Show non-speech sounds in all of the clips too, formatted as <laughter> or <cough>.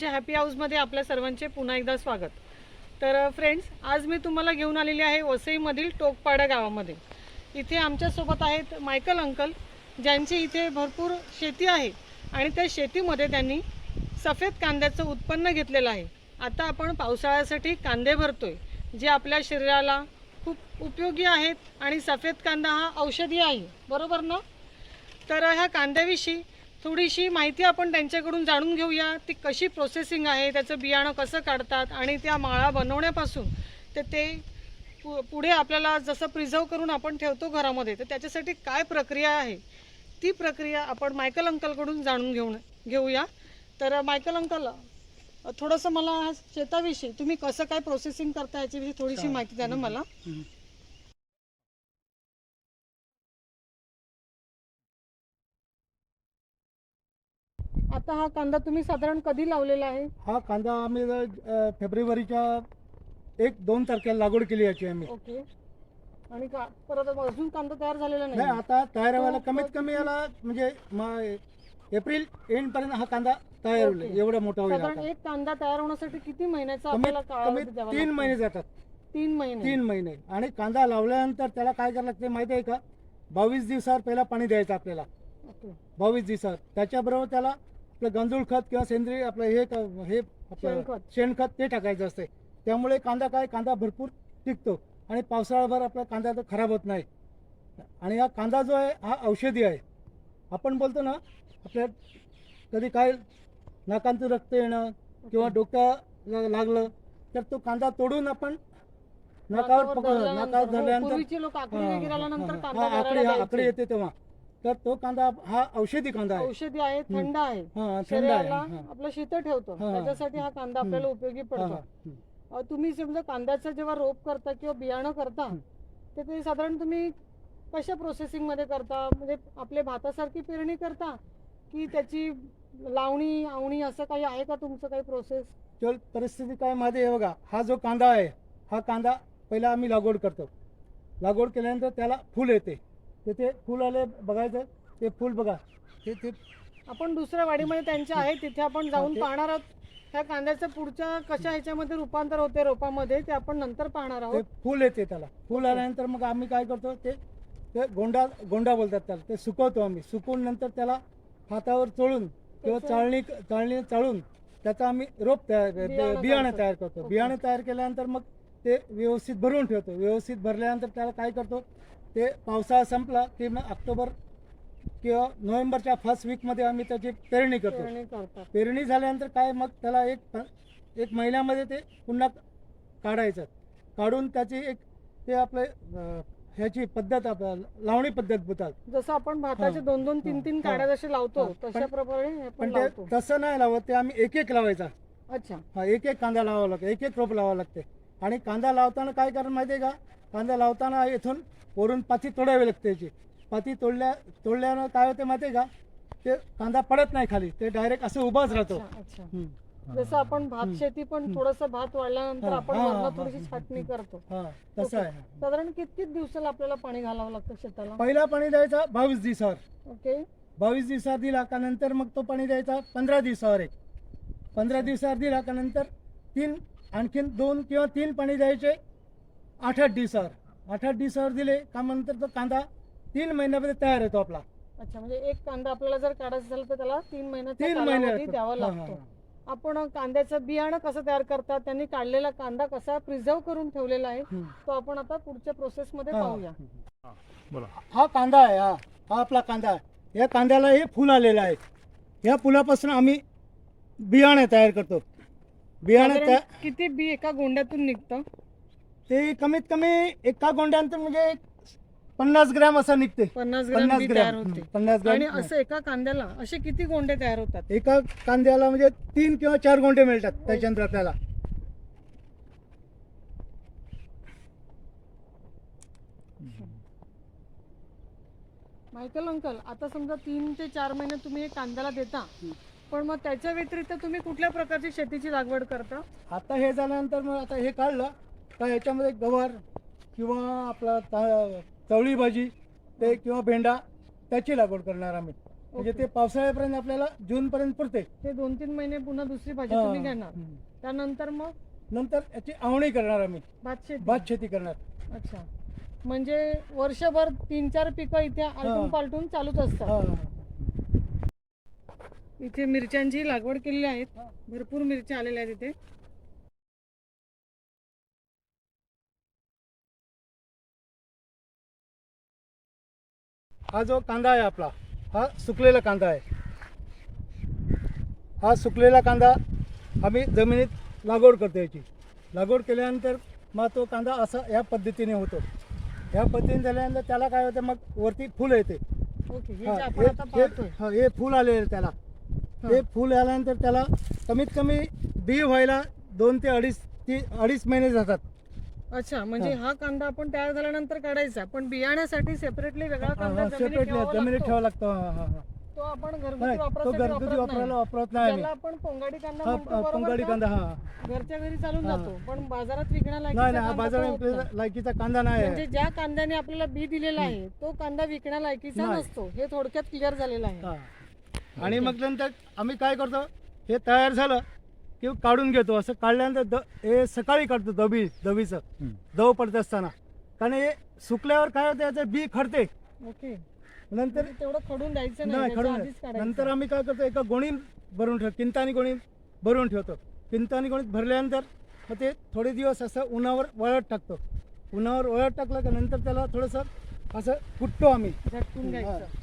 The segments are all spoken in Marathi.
आमच्या हॅपी हाऊसमध्ये आपल्या सर्वांचे पुन्हा एकदा स्वागत. तर फ्रेंड्स आज मी तुम्हाला घेऊन आलेली आहे वसईमधील टोकपाडा गावामध्ये. इथे आमच्यासोबत आहेत मायकल अंकल ज्यांची इथे भरपूर शेती आहे आणि त्या शेतीमध्ये त्यांनी सफेद कांद्याचं उत्पन्न घेतलेलं आहे. आता आपण पावसाळ्यासाठी कांदे भरतोय जे आपल्या शरीराला खूप उपयोगी आहेत आणि सफेद कांदा हा औषधी आहे. बरोबर ना? तर ह्या कांद्याविषयी थोडीशी माहिती आपण त्यांच्याकडून जाणून घेऊया. ती कशी प्रोसेसिंग आहे त्याचं बियाणं कसं काढतात आणि त्या माळा बनवण्यापासून तर ते पुढे आपल्याला जसं प्रिझर्व करून आपण ठेवतो घरामध्ये तर त्याच्यासाठी काय प्रक्रिया आहे? ती प्रक्रिया आपण मायकल अंकलकडून जाणून घेऊन घेऊया. तर मायकल अंकल थोडंसं मला शेताविषयी तुम्ही कसं काय प्रोसेसिंग करता याच्याविषयी थोडीशी माहिती द्या ना मला. आता हा कांदा तुम्ही साधारण कधी लावलेला आहे? हा कांदा आम्ही अ, फेब्रुवारीच्या एक दोन तारखेला लागवड केली याची आम्ही. ओके. आणि का परत अजून कांदा तयार झालेला नाही. नाही आता तयार व्हायला कमीत कमी याला म्हणजे म- एप्रिल एंड पर्यंत हा कांदा तयार होईल ओके. एवढा मोठा होईल साधारण आता. एक कांदा तयार होण्यासाठी किती महिन्याचा कमीत द्यावा तीन लागतो? महिने जातात. तीन महिने. तीन महिने. आणि कांदा लावल्यानंतर त्याला काय करायला लागते माहिती आहे का? बावीस दिवसावर पहिला पाणी द्यायचं आपल्याला. ओके. बावीस दिवसावर. त्याच्याबरोबर त्याला आपलं गांडूळ खत किंवा सेंद्रिय आपलं हे क- हे आपलं शेणखत. शेणखत ते टाकायचं असते त्यामुळे कांदा काय? कांदा भरपूर टिकतो. आणि पावसाळ्याभर आपला कांदा तर खराब होत नाही. आणि हा कांदा जो आहे हा औषधी आहे. आपण बोलतो ना आपल्या कधी काय नाकांतून रक्त येणं किंवा डोक्याला लागलं तर तो कांदा तोडून आपण नाकावर नाकावर पकड धरल्यानंतर, नाकावर धरल्यानंतर पूर्वीचे लोक आकडी हा, वगैरे आल्यानंतर कांदा आकडी हा. येते तेव्हा. तर तो कांदा हा औषधी कांदा आहे. औषधी आहे थंड आहे. हा थंड आहे शरीराला हा. आपलं शीतळ ठेवतो. हा. त्याच्यासाठी हा कांदा आपल्याला उपयोगी हा, पडतो. हा. अ, तुम्ही समजा कांद्याचं जेव्हा रोप करता किंवा बियाणं करता. तर ते साधारण तुम्ही कशा प्रोसेसिंगमध्ये करता? म्हणजे आपले भातासारखी पेरणी करता की त्याची लावणी आवणी असं काही आहे का तुमचं काही प्रोसेस तर परिस्थिती काय आहे बघा. हा जो कांदा आहे हा कांदा पहिला आम्ही लागवड करतो. लागवड केल्यानंतर त्याला फुल येते. तर ते फुल आले बघायचं ते फुल बघा. ते ते आपण दुसऱ्या वाडीमध्ये त्यांच्या आहे तिथे आपण जाऊन ते- पाहणार आहोत. ह्या कांद्याचं पुढच्या कशा ह्याच्यामध्ये रूपांतर होते रोपामध्ये ते आपण नंतर पाहणार ते आहोत. फुल येते त्याला. फुल. आल्यानंतर मग आम्ही काय करतो ते ते गोंडा गोंडा बोलतात त्याला. ते सुकवतो आम्ही. सुकवून नंतर त्याला हातावर चोळून किंवा त्याचं- चाळणी चाळणी चाळून त्याचा आम्ही रोप तयार बियाणं बियाणं करतो. तयार करतो. ओके. बियाणं तयार केल्यानंतर मग ते व्यवस्थित भरून ठेवतो. व्यवस्थित भरल्यानंतर त्याला काय करतो ते पावसाळा संपला की मग ऑक्टोबर किंवा नोव्हेंबरच्या फर्स्ट वीकमध्ये आम्ही त्याची पेरणी करतो पेरणी झाल्यानंतर काय मग त्याला एक एक महिन्यामध्ये ते पुन्हा काढायचं काढून त्याची एक ते आपले ह्याची पद्धत लावणी पद्धत बोलतात जसं आपण भाताचे. दोन दोन तीन. तीन. काड्या जसे लावतो. तशा पण- प्रमाणे आपण पण ते तसं नाही लावत ते आम्ही एक एक लावायचा अच्छा हा एक एक कांदा लावावा लागतो एक एक रोप लावावं लागते आणि कांदा लावताना काय कारण माहिती आहे का कांदा लावताना इथून वरून पाती तोडावी लागते याची. पाती तोडल्या तोडल्यानं काय होते माहिती आहे का? ते कांदा पडत नाही खाली. ते डायरेक्ट असं उभाच राहतो. अच्छा अच्छा. हम्म. जसं आपण भात. शेती पण. थोडस भात वाढल्यानंतर हा, आपण हा, वरनं हा, थोडीशी हा, छाटणी. करतो. हा तसं ओके. आहे. साधारण किती दिवसाला आपल्याला पाणी घालावं लागतं शेताला? पहिला पाणी द्यायचा बावीस दिवसावर. ओके. बावीस दिवसावर दिला का नंतर मग तो पाणी द्यायचा पंधरा दिवसावर एक. पंधरा दिवसावर दिला का नंतर तीन आणखीन दोन किंवा तीन पाणी द्यायचे. आठ आठ दिवसावर आठ आठ दिवसावर दिले का नंतर तो कांदा तीन महिन्यामध्ये तयार होतो आपला. अच्छा म्हणजे एक कांदा आपल्याला जर काढायचा झाला तर त्याला तीन तीन कालावधी महिने द्यावा लागतो. आपण कांद्याचं बियाणं कसं तयार करतात त्यांनी काढलेला कांदा कसा प्रिझर्व करून ठेवलेला आहे तो आपण आता पुढच्या प्रोसेस मध्ये पाहूया. हा कांदा आहे हा. हा आपला कांदा आहे. या कांद्याला हे फुल आलेलं आहे. या फुलापासून आम्ही बियाणे तयार करतो. बियाणे साधारण किती बी एका गोंड्यातून निघतं? ते कमीत कमी एका गोंड्यानंतर म्हणजे पन्नास ग्रॅम असं निघते पन्नास ग्राम बी तयार ग्रॅम होते. पन्नास आणि ग्रॅम असं एका कांद्याला असे किती गोंडे तयार होतात? एका कांद्याला म्हणजे तीन किंवा चार गोंडे मिळतात त्याच्यानंतर आपल्याला. मायकल अंकल आता समजा तीन ते चार महिने तुम्ही कांद्याला देता पण मग त्याच्या व्यतिरिक्त तुम्ही कुठल्या प्रकारची शेतीची लागवड करता? आता हे झाल्यानंतर मग आता हे काढलं का याच्यामध्ये गवार किंवा आपला ता- चवळी भाजी ते किंवा भेंडा त्याची लागवड करणार आम्ही. म्हणजे. ते पावसाळ्यापर्यंत आपल्याला जूनपर्यंत पुरते. ते दोन तीन महिने पुन्हा दुसरी भाजी. तुम्ही घेणार. त्यानंतर मग? नंतर याची आवणी करणार आम्ही. भात शेती. भात शेती करणार. अच्छा. म्हणजे वर्षभर तीन चार पिकं इथे आलटून पालटून चालूच असतात. हा. इथे मिरच्यांची लागवड केलेली आहेत. भरपूर मिरच्या आलेल्या आहेत इथे. हा जो कांदा आहे आपला हा सुकलेला कांदा आहे. हा सुकलेला कांदा आम्ही जमिनीत लागवड करतो याची. लागवड केल्यानंतर मग तो कांदा असा या पद्धतीने होतो. या पद्धतीने झाल्यानंतर त्याला काय होतं मग वरती फुल येते. ओके हे फुल आले त्याला. हे फुल आल्यानंतर त्याला कमीत कमी बी व्हायला दोन ते अडीच ती अडीच महिने जातात. अच्छा म्हणजे हा कांदा आपण तयार झाल्यानंतर काढायचा पण बियाण्यासाठी सेपरेटली वेगळा कांदा जमिनीत ठेवावा जमिनीत लागतो. ठेवावा लागतो हा हा हा तो आपण घरगुती नाही तो वापरासाठी घरगुती वापरत वापरायला नाही वापरत नाही आम्ही आपण पोंगाडी कांदा हा म्हणतो बरोबर पंगाडी का? कांदा हा घरच्या घरी चालून हा. जातो पण बाजारात विकण्या नाही लायकीचा नाही हा कांदा बाजार तो होत नाही. आपल्याला लायकीचा कांदा नाही म्हणजे आहे ज्या कांद्याने आपल्याला बी दिलेला आहे तो कांदा विकण्या लायकीचा नाही. नसतो हे थोडक्यात क्लिअर झालेलं आहे हा. आणि मग नंतर आम्ही काय करतो हे तयार झालं की काढून घेतो. असं काढल्यानंतर द हे सकाळी काढतो दबी दबीचं दव पडत असताना. कारण हे सुकल्यावर काय होतं याचं बी खडते. ओके. नंतर तरी तेवढं खडून द्यायचं नाही खडून आधीच नाही. काढायचं. नंतर आम्ही काय करतो एका गोणी भरून ठेवतो किंतानी गोणी भरून ठेवतो. किंतानी गोणीत भरल्यानंतर मग ते थोडे दिवस असं उन्हावर वळत टाकतो. उन्हावर वळत टाकलं का नंतर त्याला थोडंसं असं कुटतो आम्ही.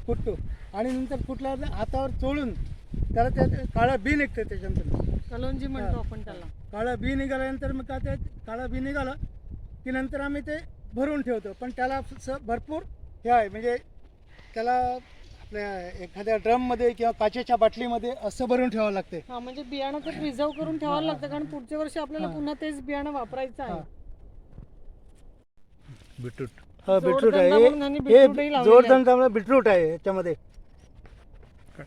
कुटतो आणि नंतर कुठल्या हातावर चोळून त्याला त्या काळा बी निघते त्याच्यानंतर. कलोंजी म्हणतो. आपण त्याला. काळा बी निघाल्यानंतर मग काय ते काळा बी निघाला की नंतर आम्ही ते भरून ठेवतो. पण त्याला भरपूर हे आहे. म्हणजे त्याला आपल्या एखाद्या ड्रममध्ये किंवा काचेच्या बाटलीमध्ये असं भरून ठेवावं लागते. हा म्हणजे बियाणं ते प्रिझर्व करून ठेवायला लागतं. कारण पुढच्या वर्षी आपल्याला हा. पुन्हा तेच बियाणं वापरायचं आहे. हा. बीटरूट. हा बीटरूट आहे. म्हणून यांनी हे- बीटरूटही लावलेलं आहे. जोडधंदा बीटरूट आहे याच्यामध्ये.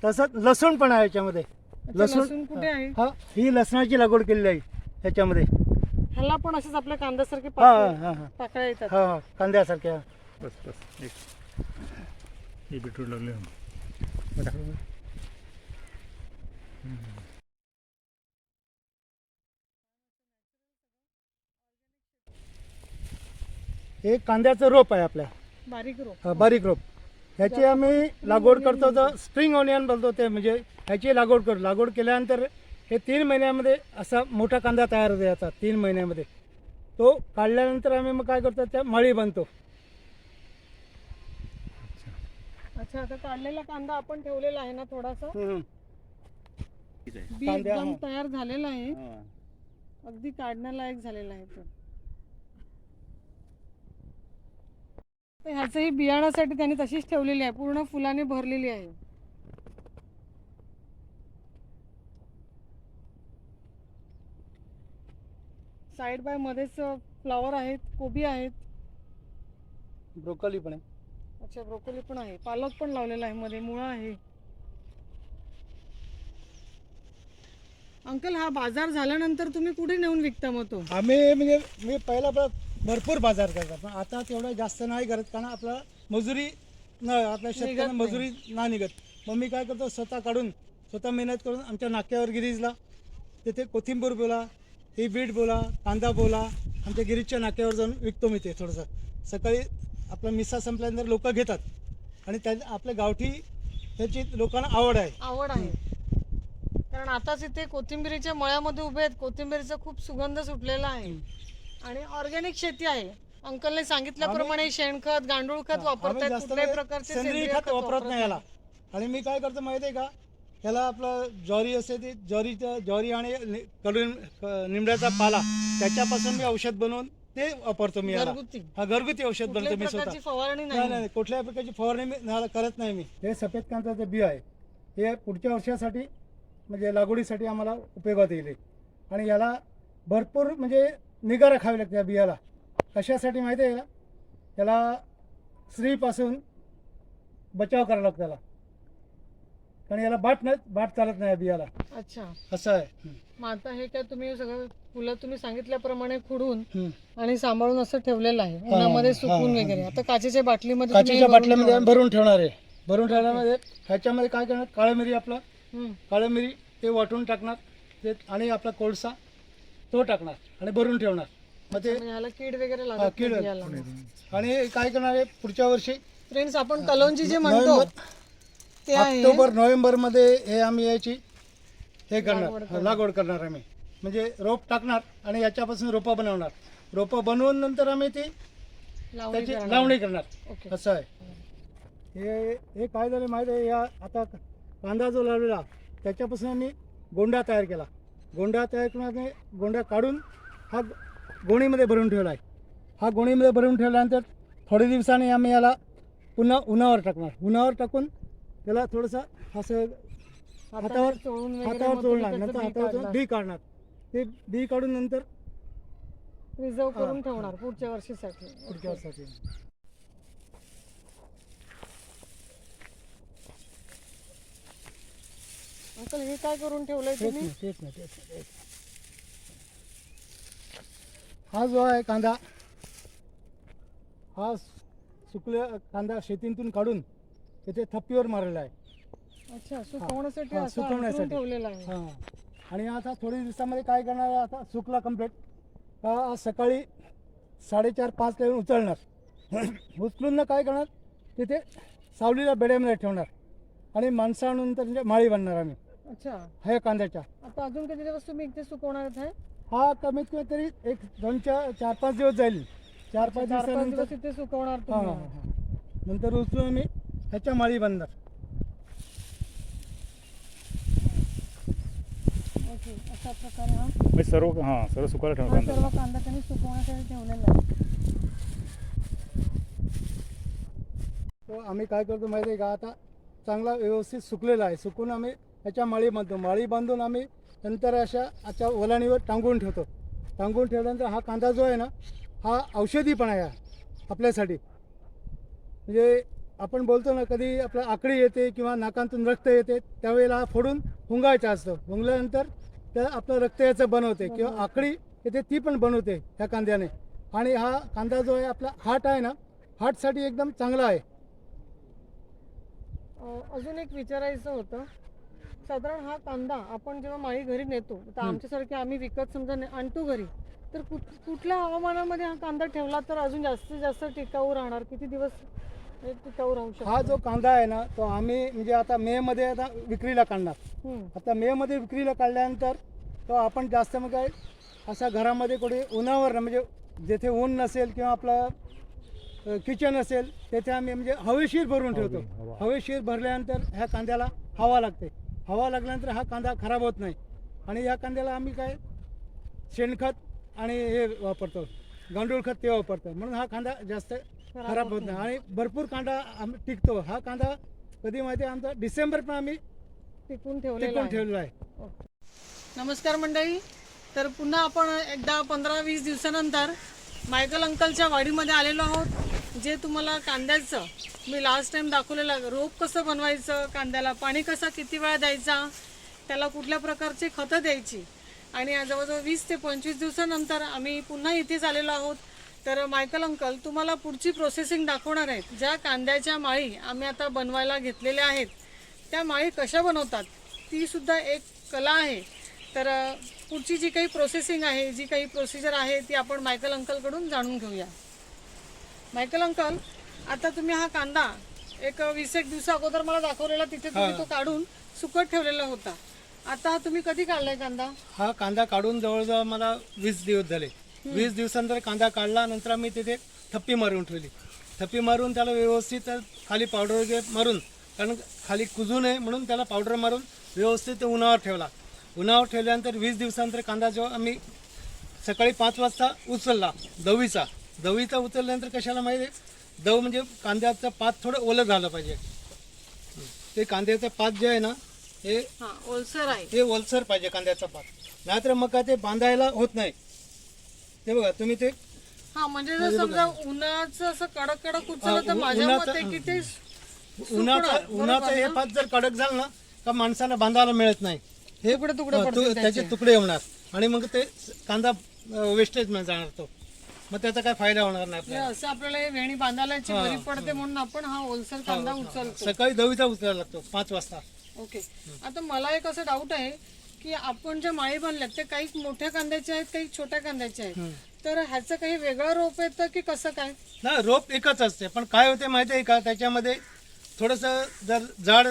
तसंच लसूण पण आहे याच्यामध्ये. लसूण कुठे आहे? हा ही लसणाची लागवड केलेली आहे याच्यामध्ये ह्याला पण असेच आपल्या कांद्यासारखे हा हा पाकळ्या हा हा. पाकळ्या येतात. हा हा कांद्यासारख्या. बस बस एक. हे बीटरूट लागले हे कांद्याचं रोप आहे आपल्या. बारीक रोप. हा, बारीक रोप. ह्याची आम्ही लागवड करतो तर स्प्रिंग ऑनियन बोलतो ते म्हणजे ह्याची लागवड करतो लागवड केल्यानंतर हे तीन महिन्यामध्ये असा मोठा कांदा तयार होतो याचा तीन महिन्यामध्ये. तो काढल्यानंतर आम्ही मग काय करतो त्या माळी बांधतो अच्छा आता काढलेला कांदा आपण ठेवलेला आहे ना थोडासा? एकदम. तयार झालेला आहे. अगदी काढण्यालायक झालेला आहे तो. तर ह्याचंही बियाण्यासाठी त्यांनी तशीच ठेवलेली आहे. पूर्ण फुलाने भरलेली आहे. साईड बाय मध्येच फ्लॉवर आहेत कोबी आहेत. ब्रोकली पण आहे. अच्छा ब्रोकोली पण आहे. पालक पण लावलेला आहे मध्ये मुळा आहे. अंकल हा बाजार झाल्यानंतर तुम्ही कुठे नेऊन विकता मग तो? आम्ही म्हणजे मी पहिला भरपूर बाजार करतो पण आता तेवढं जास्त नाही करत कारण आपला मजुरी न आपल्या शेतकऱ्यांना. मजुरी नाही निघत. मग मी काय करतो स्वतः काढून स्वतः मेहनत करून आमच्या नाक्यावर गिरीजला तिथे कोथिंबीर बोला ही बीट बोला कांदा बोला आमच्या गिरीजच्या नाक्यावर जाऊन विकतो मी ते थोडंसं. सकाळी आपला मिसा संपल्यानंतर लोक घेतात. आणि त्या आपल्या गावठी त्याची लोकांना आवड आहे. आवड आहे. कारण आताच इथे कोथिंबिरीच्या मळ्यामध्ये उभे आहेत. कोथिंबिरीचा खूप सुगंध सुटलेला आहे. आणि ऑर्गॅनिक शेती आहे. अंकलने सांगितल्याप्रमाणे शेणखत गांडूळ खत आम्ही वापरतायत जास्त कुठल्याही प्रकारचे सेंद्रिय खत वापरत नाही याला. आणि मी काय करतो माहिती आहे का? याला आपलं ज्वारी असते ती ज्वारीचं ज्वारी आणि नि- कडून क- निंबड्याचा पाला त्याच्यापासून मी औषध बनवून ते वापरतो मी याला. घरगुती. हा घरगुती औषध बनवतो कुठल्याही मी स्वतः. प्रकारची फवारणी नाही नाही. नाही कुठल्याही प्रकारची फवारणी मी करत नाही मी. हे सफेद कांद्याचं बी आहे. हे पुढच्या वर्षासाठी म्हणजे लागवडीसाठी आम्हाला उपयोगात येईल हे. आणि याला भरपूर म्हणजे निगा राखावी लागते या बियाला. कशासाठी माहिती आहे का? याला स्त्रीपासून बचाव करावा लागतो त्याला. कारण याला बाट नाही बाट चालत नाही या बियाला. अच्छा. असं आहे. मग आता हे काय तुम्ही सगळं फुलं तुम्ही सांगितल्याप्रमाणे खुडून हम्म. आणि सांभाळून असं ठेवलेलं आहे. उन्हामध्ये सुकून वगैरे. आता काचेच्या बाटलीमध्ये तुम्ही काचेच्या भरून बाटल्यामध्ये ठेवणार. आम्ही भरून ठेवणार आहे. भरून ठेवल्यामध्ये ह्याच्यामध्ये काय करणार? काळं मिरी आपलं. हम्म. काळं मिरी ते वाटून टाकणार. ते आणि आपला कोळसा. तो टाकणार आणि भरून ठेवणार. मग ते म्हणजे ह्याला कीड वगैरे हा, लागत कीड नाही याला. आणि काय करणार आहे पुढच्या वर्षी फ्रेंड्स आपण कलोंजी जे म्हणतो नोव्हेंबर ते आहे. ऑक्टोबर नोव्हेंबरमध्ये हे आम्ही याची हे लागवड करणार. करणार. लागवड करणार आम्ही. म्हणजे रोप टाकणार आणि याच्यापासून रोपं बनवणार. रोपं बनवून नंतर आम्ही ती लावणी त्याची करणार. लावणी करणार. ओके. असं आहे. हे हे काय झालं माहिती आहे? या आता कांदा जो लावलेला त्याच्यापासून आम्ही गोंडा तयार केला. गोंडा तयार करून आम्ही गोंडा काढून हा गोणीमध्ये भरून ठेवला आहे हा गोणीमध्ये भरून ठेवल्यानंतर थोड्या दिवसांनी आम्ही याला पुन्हा उन्हावर टाकणार उन्हावर टाकून त्याला थोडंसं असं हातावर हातावर चोळणार तुम्ही नंतर हातावर चोळून. बी काढणार ते बी काढून नंतर प्रिझर्व करून. ठेवणार पुढच्या वर्षीसाठी पुढच्या. वर्षासाठी अंकल हे काय करून ठेवलंय तेच तुम्ही? नाही तेच नाही तेच नाही तेच. हा जो आहे कांदा हा सुकल्या कांदा शेतीतून काढून त्याचे थप्पीवर मारलेला आहे. अच्छा सुकवण्यासाठी हा, असं सुकवण्यासाठी. ठेवलेलं आहे. हां आणि आता थोड्या दिवसामध्ये काय करणार आहे आता सुकला कंप्लीट का आज सकाळी साडेचार पाचला येऊन उचलणार. <clears throat> उचलून ना काय करणार तिथे सावलीला बेड्यामध्ये ठेवणार. आणि माणसं आणून त्यांच्या माळी बांधणार आम्ही. अच्छा. ह्या कांद्याच्या आता अजून किती दिवस तुम्ही इथे सुकवणार आहे? हा कमीत कमी तरी एक दोन चार चार पाच दिवस जाईल. चार पाच चार पाच दिवसानंतर दिवस इथे सुकवणार हां हां तुम्ही हां. नंतर उचलून आम्ही ह्याच्या माळी बांधणार ओके अशा प्रकारे हा. म्हणजे सर्व हां सर्व सुकायला ठेवणार हा कांदा. सर्व कांदा त्यांनी सुकवण्यासाठी ठेवलेला आहे. तो आम्ही काय करतो माहिती आहे का? आता चांगला व्यवस्थित सुकलेला आहे. सुकून आम्ही ह्याच्या माळी बांधतो माळी बांधून आम्ही नंतर अशा अशा ओलाणीवर टांगून ठेवतो. टांगून ठेवल्यानंतर हा कांदा जो आहे ना हा औषधी पण आहे आपल्यासाठी. म्हणजे आपण बोलतो ना कधी आपलं आकडी येते किंवा नाकांतून रक्त येते त्यावेळेला हा फोडून हुंगायचं असतं. हुंगल्यानंतर त्या आपलं रक्त याचं बनवते किंवा आकडी येते ती पण बनवते ह्या कांद्याने. आणि हा कांदा जो आहे आपला हार्ट आहे ना हार्टसाठी एकदम चांगला आहे. अजून एक विचारायचं होतं. साधारण हा कांदा आपण जेव्हा माळी घरी नेतो तर. आमच्यासारखे आम्ही विकत समजा ने- आणतो घरी तर कुठ कुठल्या हवामानामध्ये हा कांदा ठेवला तर अजून जास्तीत जास्त टिकाऊ राहणार किती दिवस हे टिकाऊ राहू शकतो हा जो कांदा आहे ना तो आम्ही म्हणजे आता मे मध्ये आता विक्रीला काढणार. आता मे मध्ये विक्रीला काढल्यानंतर तो आपण जास्त मग काय असा घरामध्ये कुठे उन्हावर म्हणजे जेथे ऊन नसेल किंवा आपलं किचन असेल तेथे आम्ही म्हणजे हवेशीर भरून ठेवतो हवा. हवेशीर भरल्यानंतर ह्या कांद्याला हवा लागते हवा लागल्यानंतर हा कांदा खराब होत नाही. आणि या कांद्याला आम्ही काय? शेणखत आणि हे वापरतो. गांडूळ खत ते वापरतो. म्हणून हा कांदा जास्त खराब होत नाही. आणि भरपूर कांदा आम्ही टिकतो. हा कांदा कधी माहिती आहे? आमचा डिसेंबर पण आम्ही टिकून ठेवलेला टिकून ठेवलेला आहे. नमस्कार मंडळी. तर पुन्हा आपण एकदा पंधरा वीस दिवसानंतर मायकल अंकलच्या वाडीमध्ये आलेलो आहोत. जे तुम्हाला कांद्याचं मी लास्ट टाइम दाखवलेलं रोप कसं बनवायचं कांद्याला पाणी कसं किती वेळा द्यायचा त्याला कुठल्या प्रकारची खतं द्यायची? आणि जवळजवळ वीस ते पंचवीस दिवसानंतर आम्ही पुन्हा इथेच आलेलो आहोत. तर मायकल अंकल तुम्हाला पुढची प्रोसेसिंग दाखवणार आहेत. ज्या कांद्याच्या माळी आम्ही आता बनवायला घेतलेल्या आहेत त्या माळी कशा बनवतात ती सुद्धा एक कला आहे. तर पुढची जी काही प्रोसेसिंग आहे जी काही प्रोसिजर आहे ती आपण मायकल अंकलकडून जाणून घेऊया. मायकल अंकल आता तुम्ही हा कांदा एक वीस एक दिवसा अगोदर मला दाखवलेला तिथे तुम्ही तो काढून सुकत ठेवलेला होता. आता तुम्ही कधी काढलाय कांदा? हा कांदा काढून जवळजवळ मला वीस दिवस झाले. वीस दिवसानंतर कांदा काढला नंतर आम्ही तिथे थप्पी मारून ठेवली. थप्पी मारून त्याला व्यवस्थित खाली पावडर वगैरे मारून कारण खाली कुजू नये म्हणून त्याला पावडर मारून व्यवस्थित उन्हावर ठेवला. उन्हावर ठेवल्यानंतर वीस दिवसानंतर कांदा जो आम्ही सकाळी पाच वाजता उचलला दवीचा दवीचा उचलल्यानंतर कशाला माहिती आहे? दव म्हणजे कांद्याचं पात थोडं ओलं झालं पाहिजे. ते कांद्याचं पात जे आहे ना हे हा ओलसर आहे. हे ओलसर पाहिजे कांद्याचा पात. नाहीतर मग काय ते बांधायला होत नाही. ते बघा तुम्ही ते हा म्हणजे जर समजा उन्हाचं असं कडक कडक उचललं तर माझ्या उन्हाचं- मते की ते उन्हाचं बरोबर उन्हाचं हे? पात जर कडक झालं ना का माणसाला बांधायला मिळत नाही. हे तुकडे तुकडे त्याचे. तुकडे होणार. आणि मग ते कांदा वेस्टेज जाणार तो. मग त्याचा काय फायदा होणार नाही आपल्याला? असं आपल्याला हे वेणी बांधायची बरी पडते म्हणून आपण हा होलसेल कांदा उचलतो. सकाळी दवीचा उचलायला लागतो पाच वाजता. ओके. आता मला एक असं डाऊट आहे की आपण ज्या माळी बांधल्यात ते काही मोठ्या कांद्याचे आहेत काही छोट्या कांद्याचे आहेत? तर ह्याचं काही वेगळं रोप येतं की कसं काय? ना रोप एकच असते पण काय होते माहिती आहे का? त्याच्यामध्ये थोडंसं जर जाड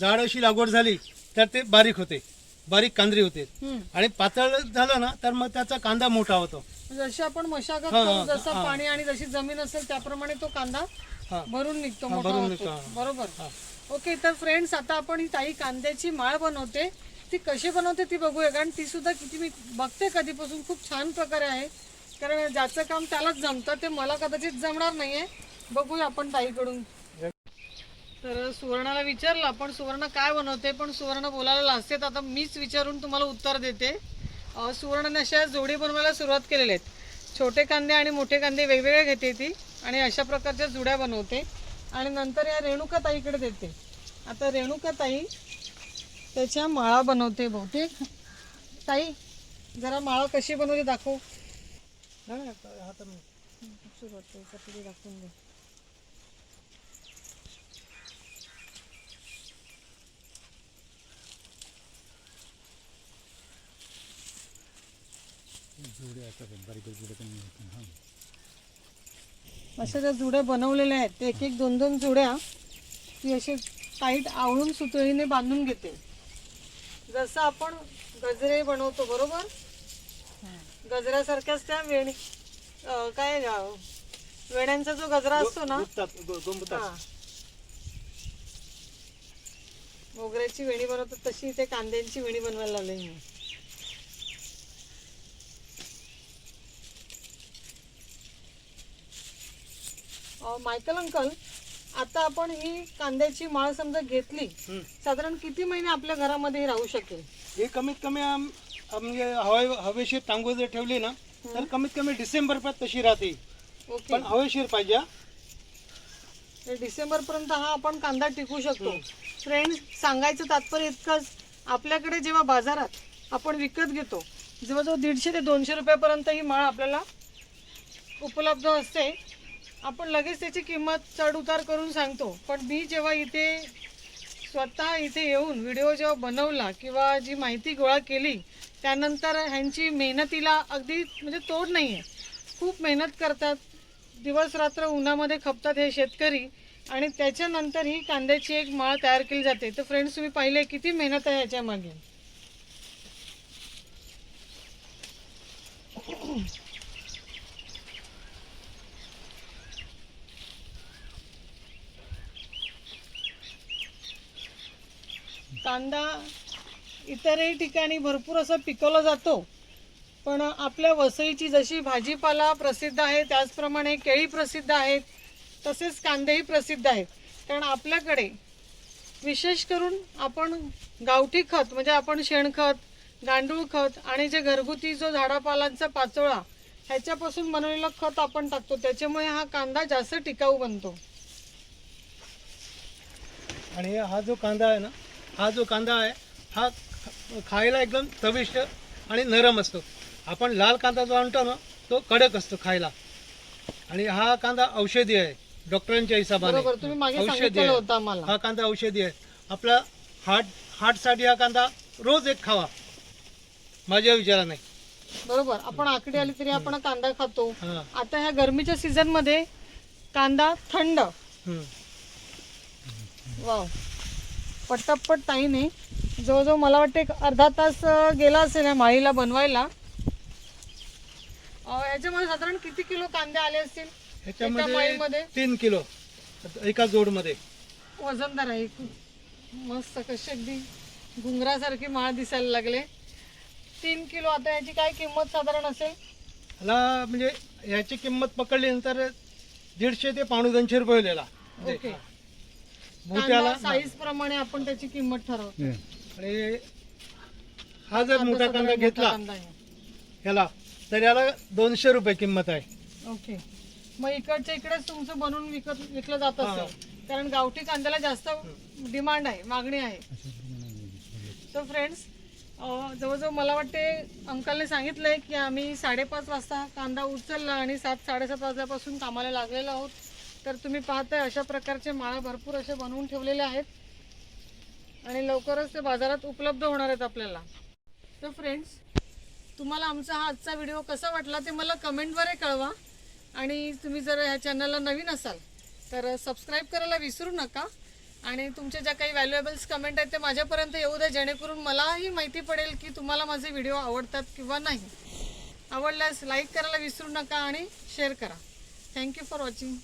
जाड अशी लागवड झाली तर ते बारीक होते बारीक कांदरी होते. हम्म. आणि पातळ झालं ना तर मग त्याचा कांदा मोठा होतो. जशी आपण मशागत हा, करू हा, जसं हा. पाणी आणि जशी जमीन असेल त्याप्रमाणे तो कांदा हा. भरून निघतो हा, मोठा भरून होतो. निघतो, हा. बरोबर. ओके तर फ्रेंड्स आता आपण ही ताई कांद्याची माळ बनवते. ती कशी बनवते ती बघूया कारण ती सुद्धा किती मी बघते कधीपासून खूप छान प्रकारे आहे. कारण ज्याचं काम त्यालाच जमतं ते मला कदाचित जमणार नाहीये. बघूया आपण ताईकडून. तर सुवर्णाला विचारलं आपण सुवर्ण काय बनवते? पण सुवर्ण बोलायला लाजते आता मीच विचारून तुम्हाला उत्तर देते. सुवर्ण अशा जोडी बनवायला सुरुवात केलेले आहेत. छोटे कांदे आणि मोठे कांदे वेगवेगळे घेते ती आणि अशा प्रकारच्या जुड्या बनवते. आणि नंतर या रेणुका ताईकडे देते. आता रेणुका ताई त्याच्या माळा बनवते बहुतेक. ताई जरा माळा कशी बनवली दाखवू. दाखवून दे आता- आता बारीक सुरुवात कशी दाखवून अशा ज्या जुड्या बनवलेल्या आहेत एक एक दोन दोन जुड्या. ती अशी टाईट आवळून सुतळीने बांधून घेते. जसं आपण गजरे बनवतो बरोबर? गजऱ्यासारख्याच त्या वेणी अं, काय अं, वेण्यांचा जो गजरा असतो ना गुंफतात, गो- हा. मोगऱ्याची वेणी बनवतात तशी ते कांद्यांची वेणी बनवायला लावली मी. मायकल अंकल आता आपण ही कांद्याची माळ समजा घेतली. साधारण किती महिने आपल्या घरामध्ये ही राहू शकेल? हे कमीत कमी आम- आम- म्हणजे हवे हवेशीर टांगू जर ठेवली ना तर कमीत कमी डिसेंबर पर्यंत तशी राहते. ओके. पण हवेशीर पाहिजे. हा. डिसेंबर पर्यंत हा आपण कांदा टिकू शकतो. फ्रेंड्स सांगायचं तात्पर्य इतकंच आपल्याकडे जेव्हा बाजारात आपण विकत घेतो जवळजवळ दीडशे ते दोनशे रुपयापर्यंत ही माळ आपल्याला उपलब्ध असते. आपण लगेच त्याची किंमत चढउतार करून सांगतो. पण मी जेव्हा इथे स्वतः इथे येऊन व्हिडिओ जेव्हा बनवला किंवा जी माहिती गोळा केली त्यानंतर ह्यांची मेहनतीला अगदी म्हणजे तोड नाही आहे खूप मेहनत करतात. दिवस रात्र उन्हामध्ये खपतात हे शेतकरी आणि त्याच्यानंतर ही कांद्याची एक माळ तयार केली जाते. तर फ्रेंड्स तुम्ही पाहिले किती मेहनत आहे ह्याच्या मागे. कांदा इतरही ठिकाणी भरपूर असं पिकवला जातो. पण आपल्या वसईची जशी भाजीपाला प्रसिद्ध आहे त्याचप्रमाणे केळी प्रसिद्ध आहेत तसेच कांदेही प्रसिद्ध आहेत. कारण आपल्याकडे विशेष करून आपण गावठी खत म्हणजे आपण शेणखत गांडूळ खत आणि जे घरगुती जो झाडापालांचा पाचोळा ह्याच्यापासून बनवलेलं खत आपण टाकतो. त्याच्यामुळे हा कांदा जास्त टिकाऊ बनतो. आणि हा जो कांदा आहे ना हा जो कांदा आहे हा खायला एकदम चविष्ट आणि नरम असतो. आपण लाल कांदा जो आणतो ना तो कडक असतो खायला. आणि हा कांदा औषधी आहे डॉक्टरांच्या हिशोबाने. औषधी आहे. हा कांदा औषधी आहे. आपला हार्ट हार्टसाठी हा कांदा रोज एक खावा. माझ्या विचाराने. बरोबर आपण आकडी आली तरी आपण कांदा खातो. आता ह्या गरमीच्या सीझनमध्ये कांदा थंड. वाव. पट्टापट ताईने जवळजवळ मला वाटते एक अर्धा तास गेला असेल या माळीला बनवायला. याच्यामध्ये साधारण किती किलो कांदे आले असतील? ह्याच्यामध्ये तीन किलो. एका जोडमध्ये. वजनदार आहे. मस्त कशी अगदी घुंगरासारखी माळ दिसायला लागले. तीन किलो आता याची काय किंमत साधारण असेल? ह्याला म्हणजे ह्याची किंमत पकडल्यानंतर दीडशे ते पावणे दोनशे रुपये याला. ओके. मोठ्याला? साईज प्रमाणे आपण त्याची किंमत ठरवतो. आणि हा जर मोठा कांदा घेतला. ह्याला तर याला दोनशे रुपये किंमत आहे. ओके. मग इकडच्या इकडेच तुमचं बनवून विकत विकलं जात. असेल कारण गावठी कांद्याला जास्त डिमांड आहे मागणी आहे. तर फ्रेंड्स जवळजवळ मला वाटते अंकलने सांगितलं आहे की आम्ही साडेपाच वाजता कांदा उचलला आणि सात साडेसात वाजल्यापासून कामाला लागलेलो आहोत. तर तुम्ही पाहताय अशा प्रकारचे माळा भरपूर असे बनवून ठेवलेले आहेत. आणि लवकरच ते बाजारात उपलब्ध होणार आहेत आपल्याला. तर फ्रेंड्स तुम्हाला आमचा हा आजचा व्हिडिओ कसा वाटला ते मला कमेंटद्वारे कळवा. आणि तुम्ही जर ह्या चॅनलला नवीन असाल तर सबस्क्राईब करायला विसरू नका. आणि तुमच्या ज्या काही व्हॅल्युएबल्स कमेंट आहेत ते माझ्यापर्यंत येऊ द्या जेणेकरून मलाही माहिती पडेल की तुम्हाला माझे व्हिडिओ आवडतात किंवा नाही. आवडल्यास लाईक करायला विसरू नका आणि शेअर करा. Thank you for watching